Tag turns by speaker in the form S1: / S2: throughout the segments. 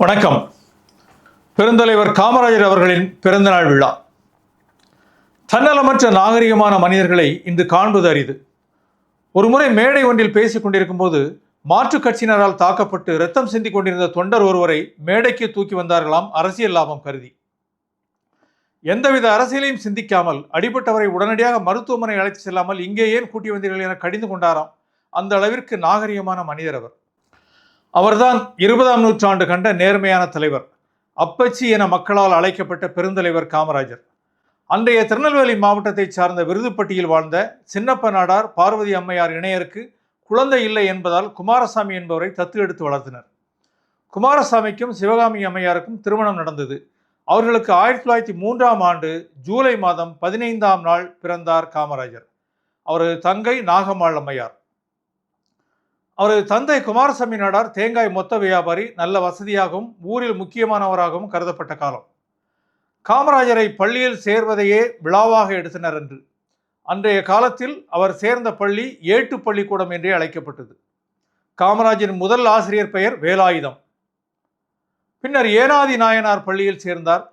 S1: வணக்கம். பெருந்தலைவர் காமராஜர் அவர்களின் பிறந்தநாள் விழா. தன்னலமற்ற நாகரிகமான மனிதர்களை இன்று காண்பது அரிது. ஒருமுறை மேடை ஒன்றில் பேசிக் கொண்டிருக்கும்போது மாற்றுக் கட்சியினரால் தாக்கப்பட்டு ரத்தம் சிந்திக் கொண்டிருந்த தொண்டர் ஒருவரை மேடைக்கு தூக்கி வந்தார்களாம் அரசியல் லாபம் கருதி. எந்தவித அரசியலையும் சிந்திக்காமல் அடிபட்டவரை உடனடியாக மருத்துவமனை அழைத்து செல்லாமல் இங்கே ஏன் கூட்டி வந்தீர்கள் என கடிந்து கொண்டாராம் அந்த அளவிற்கு நாகரிகமான மனிதர் அவர். அவர்தான் இருபதாம் நூற்றாண்டு கண்ட நேர்மையான தலைவர். அப்பச்சி என மக்களால் அழைக்கப்பட்ட பெருந்தலைவர் காமராஜர். அன்றைய திருநெல்வேலி மாவட்டத்தை சார்ந்த விருதுப்பட்டியில் வாழ்ந்த சின்னப்ப நாடார் பார்வதி அம்மையார் இணையருக்கு குழந்தை இல்லை என்பதால் குமாரசாமி என்பவரை தத்து எடுத்து வளர்த்தனர். குமாரசாமிக்கும் சிவகாமி அம்மையாருக்கும் திருமணம் நடந்தது. அவர்களுக்கு ஆயிரத்தி தொள்ளாயிரத்தி மூன்றாம் ஆண்டு ஜூலை மாதம் பதினைந்தாம் நாள் பிறந்தார் காமராஜர். அவரது தங்கை நாகம்மாள் அம்மையார். அவரது தந்தை குமாரசாமி நாடார் தேங்காய் மொத்த வியாபாரி நல்ல வசதியாகவும் ஊரில் முக்கியமானவராகவும் கருதப்பட்ட காலம். காமராஜரை பள்ளியில் சேர்வதையே விழாவாக எடுத்தனர் என்று. அன்றைய காலத்தில் அவர் சேர்ந்த பள்ளி ஏட்டு பள்ளிக்கூடம் என்றே அழைக்கப்பட்டது. காமராஜின் முதல் ஆசிரியர் பெயர் வேலாயுதம். பின்னர் ஏனாதி நாயனார் பள்ளியில் சேர்ந்தார்.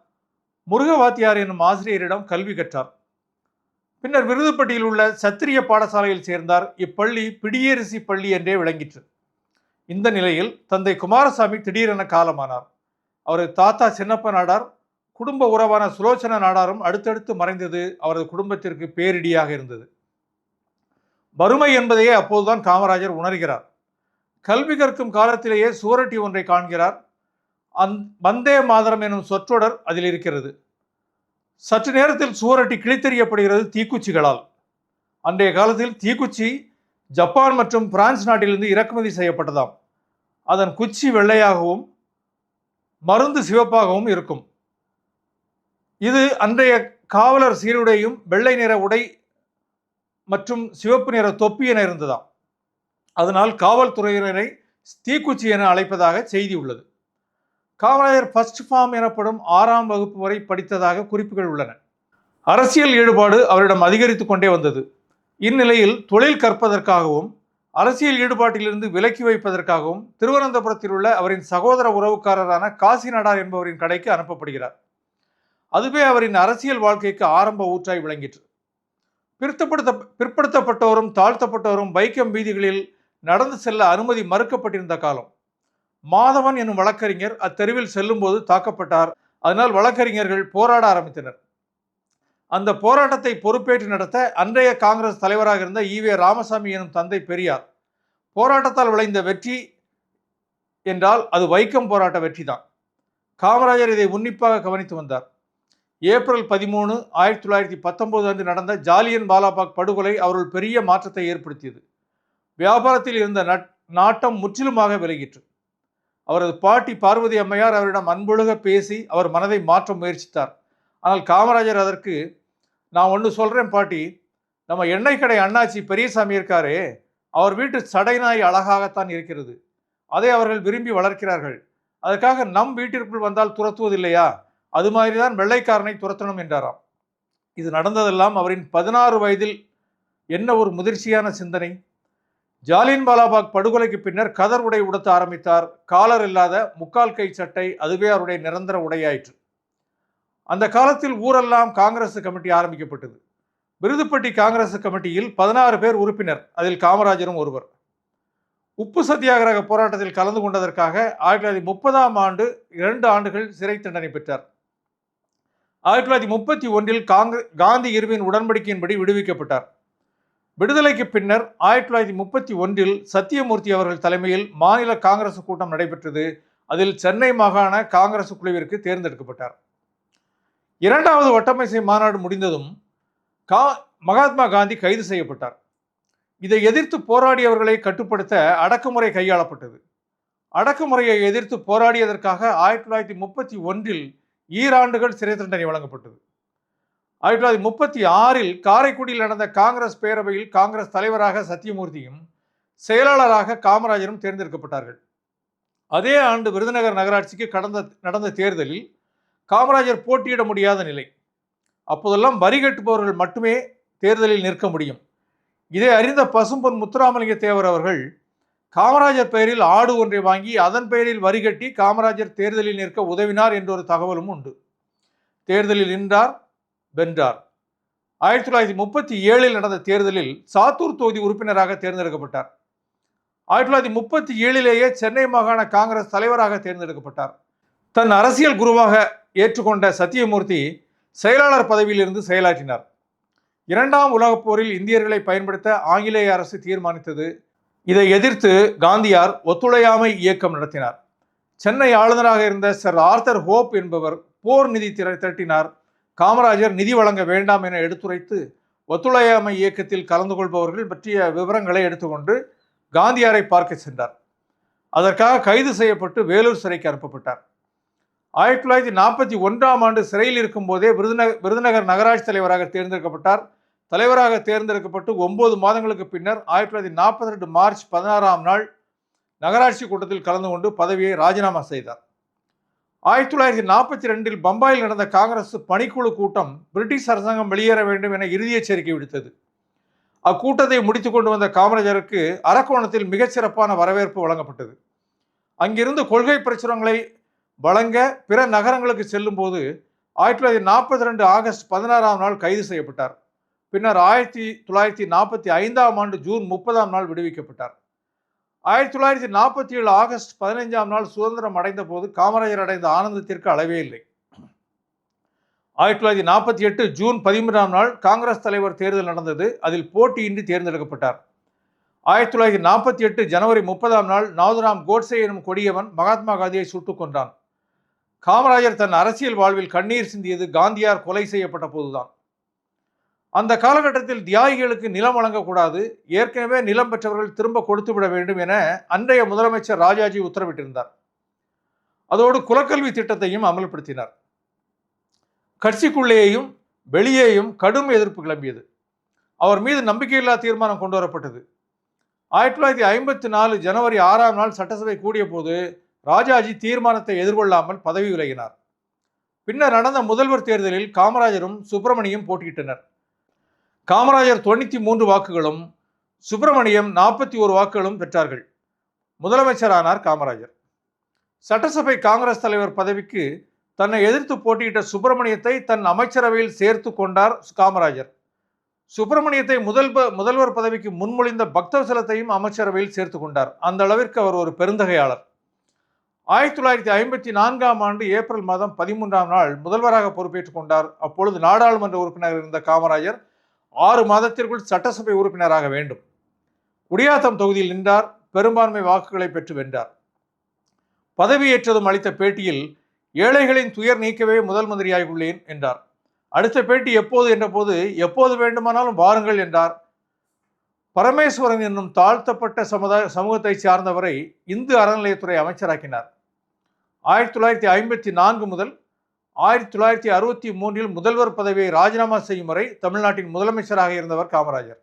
S1: முருகவாத்தியார் என்னும் ஆசிரியரிடம் கல்வி கற்றார். பின்னர் விருதுப்பட்டியில் உள்ள சத்திரிய பாடசாலையில் சேர்ந்தார். இப்பள்ளி பிடியரிசி பள்ளி என்றே விளங்கிற்று. இந்த நிலையில் தந்தை குமாரசாமி திடீரென காலமானார். அவரது தாத்தா சின்னப்ப நாடார் குடும்ப உறவான சுலோச்சன நாடாரும் அடுத்தடுத்து மறைந்தது அவரது குடும்பத்திற்கு பேரிடியாக இருந்தது. வறுமை என்பதையே அப்போதுதான் காமராஜர் உணர்கிறார். கல்வி கற்கும் காலத்திலேயே சுவரட்டி ஒன்றை காண்கிறார். அந் வந்தே மாதரம் எனும் சொற்றொடர் அதில் இருக்கிறது. சற்று நேரத்தில் சுவரொட்டி கிழித்தெறியப்படுகிறது தீக்குச்சிகளால். அன்றைய காலத்தில் தீக்குச்சி ஜப்பான் மற்றும் பிரான்ஸ் நாட்டிலிருந்து இறக்குமதி செய்யப்பட்டதாம். அதன் குச்சி வெள்ளையாகவும் மருந்து சிவப்பாகவும் இருக்கும். இது அன்றைய காவலர் சீருடையும் வெள்ளை நிற உடை மற்றும் சிவப்பு நிற தொப்பி என இருந்ததாம். அதனால் காவல்துறையினரை தீக்குச்சி என அழைப்பதாக செய்தி உள்ளது. காமராஜர் ஃபர்ஸ்ட் ஃபார்ம் எனப்படும் ஆறாம் வகுப்பு வரை படித்ததாக குறிப்புகள் உள்ளன. அரசியல் ஈடுபாடு அவரிடம் அதிகரித்து கொண்டே வந்தது. இந்நிலையில் தொழில் கற்பதற்காகவும் அரசியல் ஈடுபாட்டிலிருந்து விலக்கி வைப்பதற்காகவும் திருவனந்தபுரத்தில் உள்ள அவரின் சகோதர உறவுக்காரரான காசி நடார் என்பவரின் கடைக்கு அனுப்பப்படுகிறார். அதுவே அவரின் அரசியல் வாழ்க்கைக்கு ஆரம்ப ஊற்றாய் விளங்கிற்று. பிற்படுத்த பிற்படுத்தப்பட்டோரும் தாழ்த்தப்பட்டோரும் வைக்கம் வீதிகளில் நடந்து செல்ல அனுமதி மறுக்கப்பட்டிருந்த காலம். மாதவன் என்னும் வழக்கறிஞர் அத்தெருவில் செல்லும்போது தாக்கப்பட்டார். அதனால் வழக்கறிஞர்கள் போராட ஆரம்பித்தனர். அந்த போராட்டத்தை பொறுப்பேற்று நடத்த அன்றைய காங்கிரஸ் தலைவராக இருந்த ஈவே ராமசாமி எனும் தந்தை பெரியார் போராட்டத்தால் விளைந்த வெற்றி என்றால் அது வைக்கம் போராட்ட வெற்றிதான் காமராஜர் இதை உன்னிப்பாக கவனித்து வந்தார். ஏப்ரல் பதிமூணு ஆயிரத்தி தொள்ளாயிரத்தி பத்தொன்பது அன்று நடந்த ஜாலியன் பாலாபாக் படுகொலை அவர்கள் பெரிய மாற்றத்தை ஏற்படுத்தியது. வியாபாரத்தில் இருந்த நட்- நாட்டம் முற்றிலுமாக விலகிற்று. அவரது பாட்டி பார்வதி அம்மையார் அவரிடம் அன்பொழுக பேசி அவர் மனதை மாற்ற முயற்சித்தார். ஆனால் காமராஜர் அதற்கு நான் ஒன்று சொல்கிறேன் பாட்டி நம்ம எண்ணெய் கடை அண்ணாச்சி பெரியசாமி இருக்காரே அவர் வீட்டு சடை நாய் அழகாகத்தான் இருக்கிறது. அதை அவர்கள் விரும்பி வளர்க்கிறார்கள். அதற்காக நம் வீட்டிற்குள் வந்தால் துரத்துவதில்லையா? அது மாதிரி தான் வெள்ளைக்காரனை துரத்தணும் என்றாராம். இது நடந்ததெல்லாம் அவரின் பதினாறு வயதில் என்ன ஒரு முதிர்ச்சியான சிந்தனை. ஜாலியன் பாலாபாக் படுகொலைக்கு பின்னர் கதர் உடை உடுத்த ஆரம்பித்தார். காலர் இல்லாத முக்கால் கை சட்டை அதுவே அவருடைய நிரந்தர உடையாயிற்று. அந்த காலத்தில் ஊரெல்லாம் காங்கிரஸ் கமிட்டி ஆரம்பிக்கப்பட்டது. விருதுப்பட்டி காங்கிரஸ் கமிட்டியில் பதினாறு பேர் உறுப்பினர் அதில் காமராஜரும் ஒருவர். உப்பு சத்தியாகிரக போராட்டத்தில் கலந்து கொண்டதற்காக ஆயிரத்தி தொள்ளாயிரத்தி முப்பதாம் ஆண்டு இரண்டு ஆண்டுகள் சிறை தண்டனை பெற்றார். ஆயிரத்தி தொள்ளாயிரத்தி முப்பத்தி ஒன்றில் காங்கிரஸ் காந்தி இருவின் உடன்படிக்கையின்படி விடுவிக்கப்பட்டார். விடுதலைக்கு பின்னர் ஆயிரத்தி தொள்ளாயிரத்தி முப்பத்தி ஒன்றில் சத்தியமூர்த்தி அவர்கள் தலைமையில் மாநில காங்கிரஸ் கூட்டம் நடைபெற்றது. அதில் சென்னை மாகாண காங்கிரஸ் குழுவிற்கு தேர்ந்தெடுக்கப்பட்டார். இரண்டாவது ஒட்டமைசை மாநாடு முடிந்ததும் கா மகாத்மா காந்தி கைது செய்யப்பட்டார். இதை எதிர்த்து போராடியவர்களை கட்டுப்படுத்த அடக்குமுறை கையாளப்பட்டது. அடக்குமுறையை எதிர்த்து போராடியதற்காக ஆயிரத்தி தொள்ளாயிரத்தி முப்பத்தி ஒன்றில் ஈராண்டுகள் சிறை தண்டனை வழங்கப்பட்டது. ஆயிரத்தி தொள்ளாயிரத்தி முப்பத்தி ஆறில் காரைக்குடியில் நடந்த காங்கிரஸ் பேரவையில் காங்கிரஸ் தலைவராக சத்தியமூர்த்தியும் செயலாளராக காமராஜரும் தேர்ந்தெடுக்கப்பட்டார்கள். அதே ஆண்டு விருதுநகர் நகராட்சிக்கு கடந்த நடந்த தேர்தலில் காமராஜர் போட்டியிட முடியாத நிலை. அப்போதெல்லாம் வரி கட்டுபவர்கள் மட்டுமே தேர்தலில் நிற்க முடியும். இதை அறிந்த பசும்பொன் முத்துராமலிங்க தேவர் அவர்கள் காமராஜர் பெயரில் ஆடு ஒன்றை வாங்கி அதன் பெயரில் வரி கட்டி காமராஜர் தேர்தலில் நிற்க உதவினார் என்ற ஒரு தகவலும் உண்டு. தேர்தலில் நின்றார் வென்றார். ஆயிரத்தி தொள்ளாயிரத்தி முப்பத்தி ஏழில் நடந்த தேர்தலில் சாத்தூர் தொகுதி உறுப்பினராக தேர்ந்தெடுக்கப்பட்டார். ஆயிரத்தி தொள்ளாயிரத்தி முப்பத்தி ஏழிலேயே சென்னை மாகாண காங்கிரஸ் தலைவராக தேர்ந்தெடுக்கப்பட்டார். தன் அரசியல் குருவாக ஏற்றுக்கொண்ட சத்தியமூர்த்தி செயலாளர் பதவியிலிருந்து செயலாற்றினார். இரண்டாம் உலகப் போரில் இந்தியர்களை பயன்படுத்த ஆங்கிலேய அரசு தீர்மானித்தது. இதை எதிர்த்து காந்தியார் ஒத்துழையாமை இயக்கம் நடத்தினார். சென்னை ஆளுநராக இருந்த சர் ஆர்தர் ஹோப் என்பவர் போர் நிதி திரட்டினார். காமராஜர் நிதி வழங்க வேண்டாம் என எடுத்துரைத்து ஒத்துழையாமை இயக்கத்தில் கலந்து கொள்பவர்கள் பற்றிய விவரங்களை எடுத்துக்கொண்டு காந்தியாரை பார்க்க சென்றார். அதற்காக கைது செய்யப்பட்டு வேலூர் சிறைக்கு அனுப்பப்பட்டார். ஆயிரத்தி தொள்ளாயிரத்தி நாற்பத்தி ஒன்றாம் ஆண்டு சிறையில் இருக்கும்போதே விருதுநகர் விருதுநகர் நகராட்சி தலைவராக தேர்ந்தெடுக்கப்பட்டார். தலைவராக தேர்ந்தெடுக்கப்பட்டு ஒன்பது மாதங்களுக்கு பின்னர் ஆயிரத்தி தொள்ளாயிரத்தி நாற்பத்தி ரெண்டு மார்ச் பதினாறாம் நாள் நகராட்சி கூட்டத்தில் கலந்து கொண்டு பதவியை ராஜினாமா செய்தார். ஆயிரத்தி தொள்ளாயிரத்தி நாற்பத்தி ரெண்டில் பம்பாயில் நடந்த காங்கிரஸ் பணிக்குழு கூட்டம் பிரிட்டிஷ் அரசாங்கம் வெளியேற வேண்டும் என இறுதி எச்சரிக்கை விடுத்தது. அக்கூட்டத்தை முடித்து கொண்டு வந்த காமராஜருக்கு அரக்கோணத்தில் மிகச்சிறப்பான வரவேற்பு வழங்கப்பட்டது. அங்கிருந்து கொள்கை பிரச்சுரங்களை வழங்க பிற நகரங்களுக்கு செல்லும்போது ஆயிரத்தி தொள்ளாயிரத்தி நாற்பத்தி ரெண்டு ஆகஸ்ட் பதினாறாம் நாள் கைது செய்யப்பட்டார். பின்னர் ஆயிரத்தி தொள்ளாயிரத்தி நாற்பத்தி ஐந்தாம் ஆண்டு ஜூன் முப்பதாம் நாள் விடுவிக்கப்பட்டார். ஆயிரத்தி தொள்ளாயிரத்தி நாற்பத்தி ஏழு ஆகஸ்ட் பதினைஞ்சாம் நாள் சுதந்திரம் அடைந்த போது காமராஜர் அடைந்த ஆனந்தத்திற்கு அளவே இல்லை. ஆயிரத்தி தொள்ளாயிரத்தி நாற்பத்தி எட்டு ஜூன் பதிமூன்றாம் நாள் காங்கிரஸ் தலைவர் தேர்தல் நடந்தது. அதில் போட்டியின்றி தேர்ந்தெடுக்கப்பட்டார். ஆயிரத்தி தொள்ளாயிரத்தி நாற்பத்தி எட்டு ஜனவரி முப்பதாம் நாள் நாதுராம் கோட்சே எனும் கொடியவன் மகாத்மா காந்தியை சுட்டுக் கொன்றான். காமராஜர் தன் அரசியல் வாழ்வில் கண்ணீர் சிந்தியது. காந்தியார் கொலை செய்யப்பட்ட போதுதான். அந்த காலகட்டத்தில் தியாகிகளுக்கு நிலம் வழங்கக்கூடாது. ஏற்கனவே நிலம் பெற்றவர்கள் திரும்ப கொடுத்து விட வேண்டும் என அன்றைய முதலமைச்சர் ராஜாஜி உத்தரவிட்டிருந்தார். அதோடு குலக்கல்வி திட்டத்தையும் அமல்படுத்தினார். கட்சிக்குள்ளேயும் வெளியேயும் கடும் எதிர்ப்பு கிளம்பியது. அவர் மீது நம்பிக்கையில்லா தீர்மானம் கொண்டு வரப்பட்டது. ஆயிரத்தி தொள்ளாயிரத்தி ஐம்பத்தி நாலு ஜனவரி ஆறாம் நாள் சட்டசபை கூடிய போது ராஜாஜி தீர்மானத்தை எதிர்கொள்ளாமல் பதவி விலகினார். பின்னர் நடந்த முதல்வர் தேர்தலில் காமராஜரும் சுப்பிரமணியும் போட்டியிட்டனர். காமராஜர் தொண்ணூற்றி மூன்று வாக்குகளும் சுப்பிரமணியம் நாற்பத்தி ஒரு வாக்குகளும் பெற்றார்கள். முதலமைச்சரானார் காமராஜர். சட்டசபை காங்கிரஸ் தலைவர் பதவிக்கு தன்னை எதிர்த்து போட்டியிட்ட சுப்பிரமணியத்தை தன் அமைச்சரவையில் சேர்த்து கொண்டார் காமராஜர். சுப்பிரமணியத்தை முதல் ப- முதல்வர் பதவிக்கு முன்மொழிந்த பக்தவசலத்தையும் அமைச்சரவையில் சேர்த்து கொண்டார். அந்த அளவிற்கு அவர் ஒரு பெருந்தகையாளர். ஆயிரத்தி தொள்ளாயிரத்தி ஐம்பத்தி நான்காம் ஆண்டு ஏப்ரல் மாதம் பதிமூன்றாம் நாள் முதல்வராக பொறுப்பேற்றுக் கொண்டார். அப்பொழுது நாடாளுமன்ற உறுப்பினர் இருந்த காமராஜர் ஆறு மாதத்திற்குள் சட்டசபை உறுப்பினராக வேண்டும். குடியாத்தம் தொகுதியில் நின்றார் பெரும்பான்மை வாக்குகளை பெற்று வென்றார். பதவியேற்றதும் அளித்த பேட்டியில் ஏழைகளின் துயர் நீக்கவே முதல் மந்திரியாகி உள்ளேன் என்றார். அடுத்த பேட்டி எப்போது என்றபோது எப்போது வேண்டுமானாலும் வாருங்கள் என்றார். பரமேஸ்வரன் என்னும் தாழ்த்தப்பட்ட சமுதாய சமூகத்தை சார்ந்தவரை இந்து அறநிலையத்துறை அமைச்சராக்கினார். ஆயிரத்தி தொள்ளாயிரத்தி ஐம்பத்தி நான்கு முதல் ஆயிரத்தி தொள்ளாயிரத்தி அறுபத்தி மூன்றில் முதல்வர் பதவியை ராஜினாமா செய்யும் வரை தமிழ்நாட்டின் முதலமைச்சராக இருந்தவர் காமராஜர்.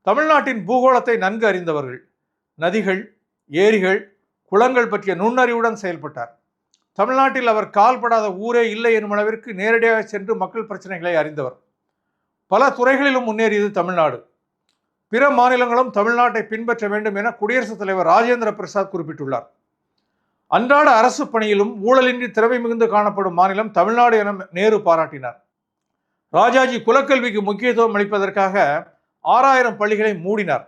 S1: தமிழ்நாட்டின் பூகோளத்தை நன்கு அறிந்தவர்கள் நதிகள் ஏரிகள் குளங்கள் பற்றிய நுண்ணறிவுடன் செயல்பட்டார். தமிழ்நாட்டில் அவர் கால்படாத ஊரே இல்லை எனும் அளவிற்கு நேரடியாக சென்று மக்கள் பிரச்சனைகளை அறிந்தவர். பல துறைகளிலும் முன்னேறியது தமிழ்நாடு. பிற மாநிலங்களும் தமிழ்நாட்டை பின்பற்ற வேண்டும் என குடியரசுத் தலைவர் ராஜேந்திர பிரசாத் குறிப்பிட்டுள்ளார். அன்றாட அரசு பணியிலும் ஊழலின்றி திறமை மிகுந்து காணப்படும் மாநிலம் தமிழ்நாடு என நேரு பாராட்டினார். ராஜாஜி குலக்கல்விக்கு முக்கியத்துவம் அளிப்பதற்காக ஆறாயிரம் பள்ளிகளை மூடினார்.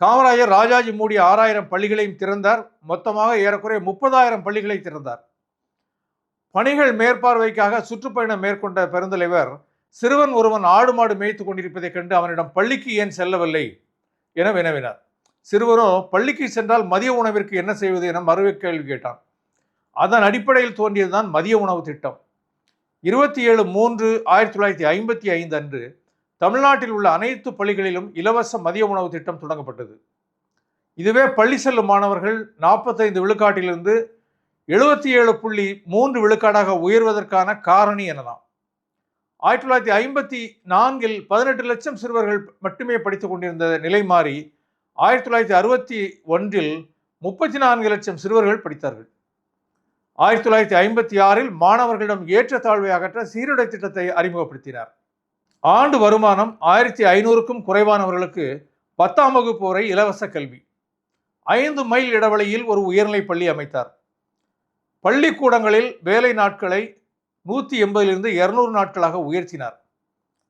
S1: காமராஜர் ராஜாஜி மூடிய ஆறாயிரம் பள்ளிகளையும் திறந்தார். மொத்தமாக ஏறக்குறைய முப்பதாயிரம் பள்ளிகளை திறந்தார். பணிகள் மேற்பார்வைக்காக சுற்றுப்பயணம் மேற்கொண்ட பெருந்தலைவர் சிறுவன் ஒருவன் ஆடு மாடு மேய்த்து கொண்டிருப்பதைக் கண்டு அவனிடம் பள்ளிக்கு ஏன் செல்லவில்லை? என வினவினார். சிறுவரும் பள்ளிக்கு சென்றால் மதிய உணவிற்கு என்ன செய்வது என மறுவை கேள்வி கேட்டான். அதன் அடிப்படையில் தோன்றியதுதான் மதிய உணவு திட்டம். இருபத்தி ஏழு மூன்று ஆயிரத்தி தொள்ளாயிரத்தி ஐம்பத்தி ஐந்து அன்று தமிழ்நாட்டில் உள்ள அனைத்து பள்ளிகளிலும் இலவச மதிய உணவு திட்டம் தொடங்கப்பட்டது. இதுவே பள்ளி செல்லும் மாணவர்கள் நாற்பத்தைந்து விழுக்காட்டிலிருந்து எழுபத்தி ஏழு புள்ளி மூன்று விழுக்காடாக உயர்வதற்கான காரணி எனலாம். ஆயிரத்தி தொள்ளாயிரத்தி ஐம்பத்தி நான்கில் பதினெட்டு லட்சம் சிறுவர்கள் மட்டுமே படித்துக் கொண்டிருந்த நிலை மாறி ஆயிரத்தி தொள்ளாயிரத்தி அறுபத்தி ஒன்றில் முப்பத்தி நான்கு லட்சம் சிறுவர்கள் படித்தார்கள். ஆயிரத்தி தொள்ளாயிரத்தி ஐம்பத்தி ஆறில் மாணவர்களிடம் ஏற்றத்தாழ்வை அகற்ற சீருடை திட்டத்தை அறிமுகப்படுத்தினார். ஆண்டு வருமானம் ஆயிரத்தி ஐநூறுக்கும் குறைவானவர்களுக்கு பத்தாம் வகுப்பு வரை இலவச கல்வி. ஐந்து மைல் இடைவெளியில் ஒரு உயர்நிலை பள்ளி அமைத்தார். பள்ளிக்கூடங்களில் வேலை நாட்களை நூற்றி எண்பதிலிருந்து இருநூறு நாட்களாக உயர்த்தினார்.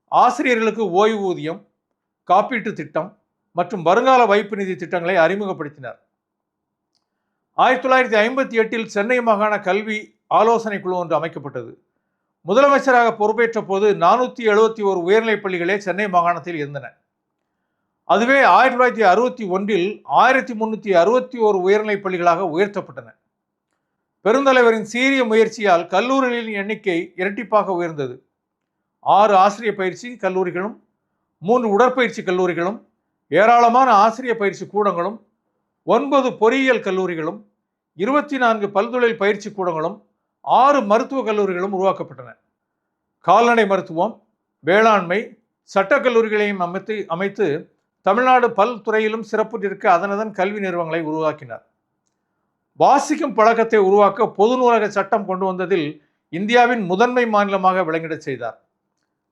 S1: ஆசிரியர்களுக்கு ஓய்வூதியம் காப்பீட்டு திட்டம் மற்றும் வருங்கால வைப்பு நிதி திட்டங்களை அறிமுகப்படுத்தினார். ஆயிரத்தி தொள்ளாயிரத்தி ஐம்பத்தி எட்டில் சென்னை மாகாண கல்வி ஆலோசனை குழு ஒன்று அமைக்கப்பட்டது. முதலமைச்சராக பொறுப்பேற்ற போது நானூற்றி எழுபத்தி ஒரு உயர்நிலைப் பள்ளிகளே சென்னை மாகாணத்தில் இருந்தன. அதுவே ஆயிரத்தி தொள்ளாயிரத்தி அறுபத்தி ஒன்றில் ஆயிரத்தி முன்னூற்றி அறுபத்தி ஒரு உயர்நிலைப் பள்ளிகளாக உயர்த்தப்பட்டன. பெருந்தலைவரின் சீரிய முயற்சியால் கல்லூரிகளின் எண்ணிக்கை இரட்டிப்பாக உயர்ந்தது. ஆறு ஆசிரிய பயிற்சி கல்லூரிகளும் மூன்று உடற்பயிற்சி கல்லூரிகளும் ஏராளமான ஆசிரிய பயிற்சி கூடங்களும் ஒன்பது பொறியியல் கல்லூரிகளும் இருபத்தி நான்கு பல்தொழில் பயிற்சி கூடங்களும் ஆறு மருத்துவக் கல்லூரிகளும் உருவாக்கப்பட்டன. கால்நடை மருத்துவம் வேளாண்மை சட்டக் கல்லூரிகளையும் அமைத்து அமைத்து தமிழ்நாடு பல்துறையிலும் சிறப்புற்றிருக்க அதனதன் கல்வி நிறுவனங்களை உருவாக்கினார். வாசிக்கும் பழக்கத்தை உருவாக்க பொது நூலக சட்டம் கொண்டு வந்ததில் இந்தியாவின் முதன்மை மாநிலமாக விளங்கிடச் செய்தார்.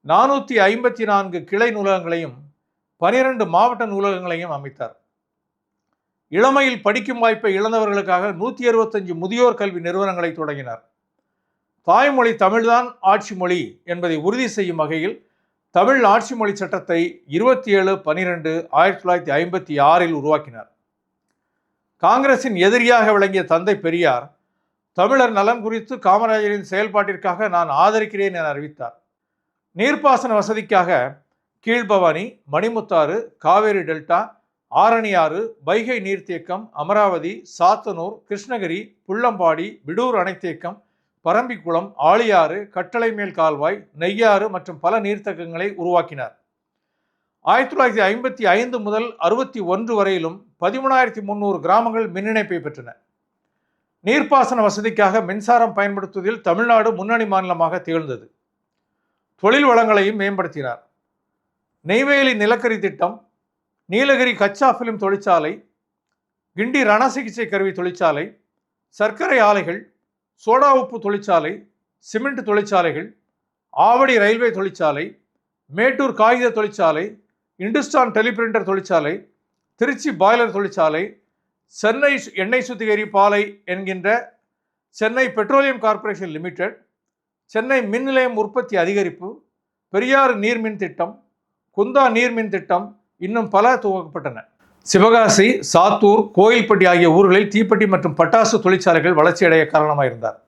S1: நானூற்றி ஐம்பத்தி நான்கு கிளை நூலகங்களையும் பனிரெண்டு மாவட்ட நூலகங்களையும் அமைத்தார். இளமையில் படிக்கும் வாய்ப்பை இழந்தவர்களுக்காக நூற்றி அறுபத்தஞ்சு முதியோர் கல்வி நிறுவனங்களை தொடங்கினார். தாய்மொழி தமிழ்தான் ஆட்சி மொழி என்பதை உறுதி செய்யும் வகையில் தமிழ் ஆட்சி மொழி சட்டத்தை இருபத்தி ஏழு பனிரெண்டு ஆயிரத்தி தொள்ளாயிரத்தி ஐம்பத்தி ஆறில் உருவாக்கினார். காங்கிரசின் எதிரியாக விளங்கிய தந்தை பெரியார் தமிழர் நலன் குறித்து காமராஜரின் செயல்பாட்டிற்காக நான் ஆதரிக்கிறேன் என அறிவித்தார். நீர்ப்பாசன வசதிக்காக கீழ்பவானி மணிமுத்தாறு காவேரி டெல்டா ஆரணியாறு வைகை நீர்த்தேக்கம் அமராவதி சாத்தனூர் கிருஷ்ணகிரி புள்ளம்பாடி விடூர் அணைத்தேக்கம் பரம்பிக்குளம் ஆழியாறு கட்டளைமேல் கால்வாய் நெய்யாறு மற்றும் பல நீர்த்தேக்கங்களை உருவாக்கினார். ஆயிரத்தி தொள்ளாயிரத்தி ஐம்பத்தி ஐந்து முதல் அறுபத்தி ஒன்று வரையிலும் பதிமூணாயிரத்தி முந்நூறு கிராமங்கள் மின் இணைப்பை பெற்றன. நீர்ப்பாசன வசதிக்காக மின்சாரம் பயன்படுத்துவதில் தமிழ்நாடு முன்னணி மாநிலமாக திகழ்ந்தது. தொழில் வளங்களையும் மேம்படுத்தினார். நெய்வேலி நிலக்கரி திட்டம் நீலகிரி கச்சா பிலிம் தொழிற்சாலை கிண்டி ரண சிகிச்சை கருவி தொழிற்சாலை சர்க்கரை ஆலைகள் சோடா உப்பு தொழிற்சாலை சிமெண்ட் தொழிற்சாலைகள் ஆவடி ரயில்வே தொழிற்சாலை மேட்டூர் காகித தொழிற்சாலை இந்துஸ்தான் டெலிபிரிண்டர் தொழிற்சாலை திருச்சி பாய்லர் தொழிற்சாலை சென்னை எண்ணெய் சுத்திகரிப்பாலை என்கின்ற Chennai Petroleum Corporation Limited Chennai மின் நிலையம் உற்பத்தி அதிகரிப்பு பெரியாறு நீர்மின் திட்டம் குந்தா நீர்மின் திட்டம் இன்னும் பல துவக்கப்பட்டன. சிவகாசி சாத்தூர் கோயில்பட்டி ஆகிய ஊர்களில் தீப்பெட்டி மற்றும் பட்டாசு தொழிற்சாலைகள் வளர்ச்சியடைய காரணமாக இருந்தார்.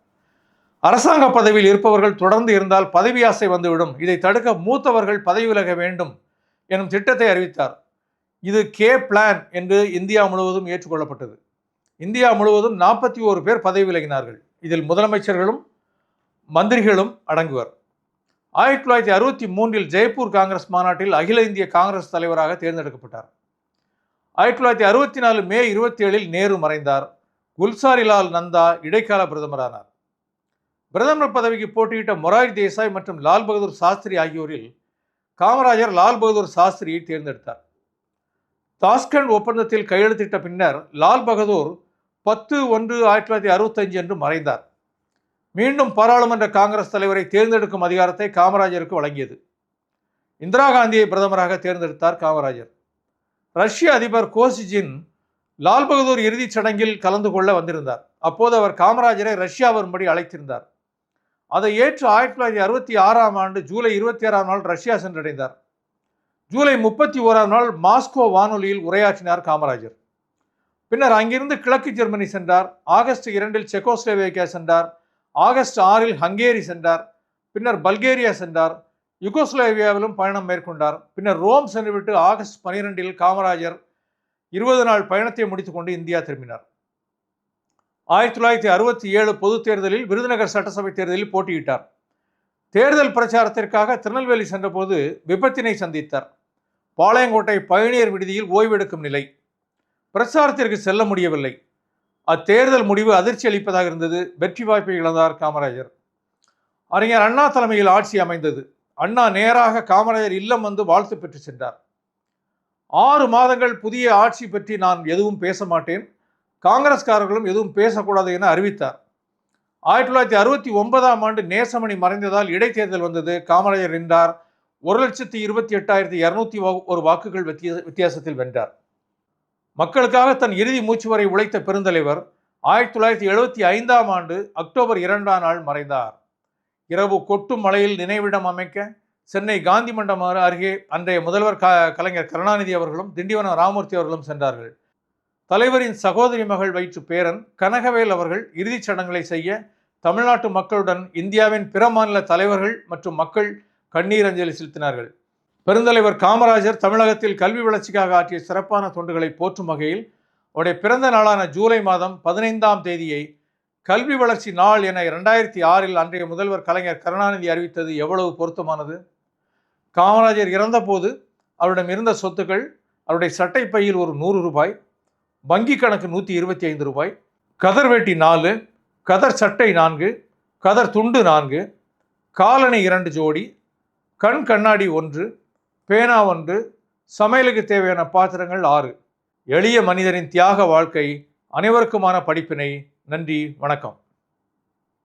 S1: அரசாங்க பதவியில் இருப்பவர்கள் தொடர்ந்து இருந்தால் பதவி ஆசை வந்துவிடும். இதை தடுக்க மூத்தவர்கள் பதவி விலக வேண்டும் எனும் திட்டத்தை அறிவித்தார். இது கே பிளான் என்று இந்தியா முழுவதும் ஏற்றுக்கொள்ளப்பட்டது. இந்தியா முழுவதும் நாற்பத்தி ஓரு பேர் பதவி விலகினார்கள். இதில் முதலமைச்சர்களும் மந்திரிகளும் அடங்குவர். ஆயிரத்தி தொள்ளாயிரத்தி அறுபத்தி மூன்றில் ஜெய்ப்பூர் காங்கிரஸ் மாநாட்டில் அகில இந்திய காங்கிரஸ் தலைவராக தேர்ந்தெடுக்கப்பட்டார். ஆயிரத்தி தொள்ளாயிரத்தி அறுபத்தி நாலு மே இருபத்தி ஏழில் நேரு மறைந்தார். குல்சாரிலால் நந்தா இடைக்கால பிரதமரானார். பிரதமர் பதவிக்கு போட்டியிட்ட மொராரி தேசாய் மற்றும் லால் பகதூர் சாஸ்திரி ஆகியோரில் காமராஜர் லால் பகதூர் சாஸ்திரியை தேர்ந்தெடுத்தார். தாஸ்கண்ட் ஒப்பந்தத்தில் கையெழுத்திட்ட பின்னர் லால் பகதூர் பத்து ஒன்று ஆயிரத்தி தொள்ளாயிரத்தி அறுபத்தஞ்சு என்று மறைந்தார். மீண்டும் பாராளுமன்ற காங்கிரஸ் தலைவரை தேர்ந்தெடுக்கும் அதிகாரத்தை காமராஜருக்கு வழங்கியது. இந்திரா காந்தியை பிரதமராக தேர்ந்தெடுத்தார் காமராஜர். ரஷ்ய அதிபர் கோசிஜின் லால் பகதூர் இறுதிச் சடங்கில் கலந்து கொள்ள வந்திருந்தார். அப்போது அவர் காமராஜரை ரஷ்யா வரும்படி அழைத்திருந்தார். அதை ஏற்று ஆயிரத்தி தொள்ளாயிரத்தி அறுபத்தி ஆறாம் ஆண்டு ஜூலை இருபத்தி ஆறாம் நாள் ரஷ்யா சென்றடைந்தார். ஜூலை முப்பத்தி ஓராம் நாள் மாஸ்கோ வானொலியில் உரையாற்றினார் காமராஜர். பின்னர் அங்கிருந்து கிழக்கு ஜெர்மனி சென்றார். ஆகஸ்ட் இரண்டில் செக்கோஸ்லோவேக்கியா சென்றார். ஆகஸ்ட் ஆறில் ஹங்கேரி சென்றார் பின்னர் பல்கேரியா சென்றார் யுகோஸ்லேவியாவிலும் பயணம் மேற்கொண்டார். பின்னர் ரோம் சென்றுவிட்டு ஆகஸ்ட் பனிரெண்டில் காமராஜர் இருபது நாள் பயணத்தை முடித்துக்கொண்டு இந்தியா திரும்பினார். ஆயிரத்தி தொள்ளாயிரத்தி அறுபத்தி ஏழு பொதுத் தேர்தலில் விருதுநகர் சட்டசபை தேர்தலில் போட்டியிட்டார். தேர்தல் பிரச்சாரத்திற்காக திருநெல்வேலி சென்றபோது விபத்தினை சந்தித்தார். பாளையங்கோட்டை பயணியர் விடுதியில் ஓய்வெடுக்கும் நிலை. பிரச்சாரத்திற்கு செல்ல முடியவில்லை. அத்தேர்தல் முடிவு அதிர்ச்சி அளிப்பதாக இருந்தது. வெற்றி வாய்ப்பை இழந்தார் காமராஜர். அறிஞர் அண்ணா தலைமையில் ஆட்சி அமைந்தது. அண்ணா நேராக காமராஜர் இல்லம் வந்து வாழ்த்து பெற்று சென்றார். ஆறு மாதங்கள் புதிய ஆட்சி பற்றி நான் எதுவும் பேச மாட்டேன். காங்கிரஸ்காரர்களும் எதுவும் பேசக்கூடாது என அறிவித்தார். ஆயிரத்தி தொள்ளாயிரத்தி அறுபத்தி ஒன்பதாம் ஆண்டு நேசமணி மறைந்ததால் இடைத்தேர்தல் வந்தது. காமராஜர் நின்றார். ஒரு லட்சத்தி இருபத்தி எட்டாயிரத்தி இரநூத்தி ஒரு வாக்குகள் வித்தியாசத்தில் வென்றார். மக்களுக்காக தன் இறுதி மூச்சு வரை உழைத்த பெருந்தலைவர் ஆயிரத்தி தொள்ளாயிரத்தி எழுபத்தி ஐந்தாம் ஆண்டு அக்டோபர் இரண்டாம் நாள் மறைந்தார். இரவு கொட்டும் மலையில் நினைவிடம் அமைக்க சென்னை காந்தி மண்டபம் அருகே அன்றைய முதல்வர் க கலைஞர் கருணாநிதி அவர்களும் திண்டிவனம் ராமூர்த்தி அவர்களும் சென்றார்கள். தலைவரின் சகோதரி மகள் வயிற்று பேரன் கனகவேல் அவர்கள் இறுதிச் சடங்குகளை செய்ய தமிழ்நாட்டு மக்களுடன் இந்தியாவின் பிற மாநில தலைவர்கள் மற்றும் மக்கள் கண்ணீர் அஞ்சலி செலுத்தினார்கள். பெருந்தலைவர் காமராஜர் தமிழகத்தில் கல்வி வளர்ச்சிக்காக ஆற்றிய சிறப்பான தொண்டுகளை போற்றும் வகையில் அவருடைய பிறந்த நாளான ஜூலை மாதம் பதினைந்தாம் தேதியை கல்வி வளர்ச்சி நாள் என இரண்டாயிரத்தி ஆறில் அன்றைய முதல்வர் கலைஞர் கருணாநிதி அறிவித்தது எவ்வளவு பொருத்தமானது? காமராஜர் இறந்தபோது அவரிடம் இருந்த சொத்துக்கள் அவருடைய சட்டை பையில் ஒரு நூறு ரூபாய் வங்கி கணக்கு நூற்றி இருபத்தி ஐந்து ரூபாய் கதர் வேட்டி நாலு கதர் சட்டை நான்கு கதர் துண்டு நான்கு காலணி இரண்டு ஜோடி கண் கண்ணாடி ஒன்று பேனா ஒன்று சமையலுக்கு தேவையான பாத்திரங்கள் ஆறு. எளிய மனிதரின் தியாக வாழ்க்கை அனைவருக்குமான படிப்பினை. நன்றி வணக்கம்.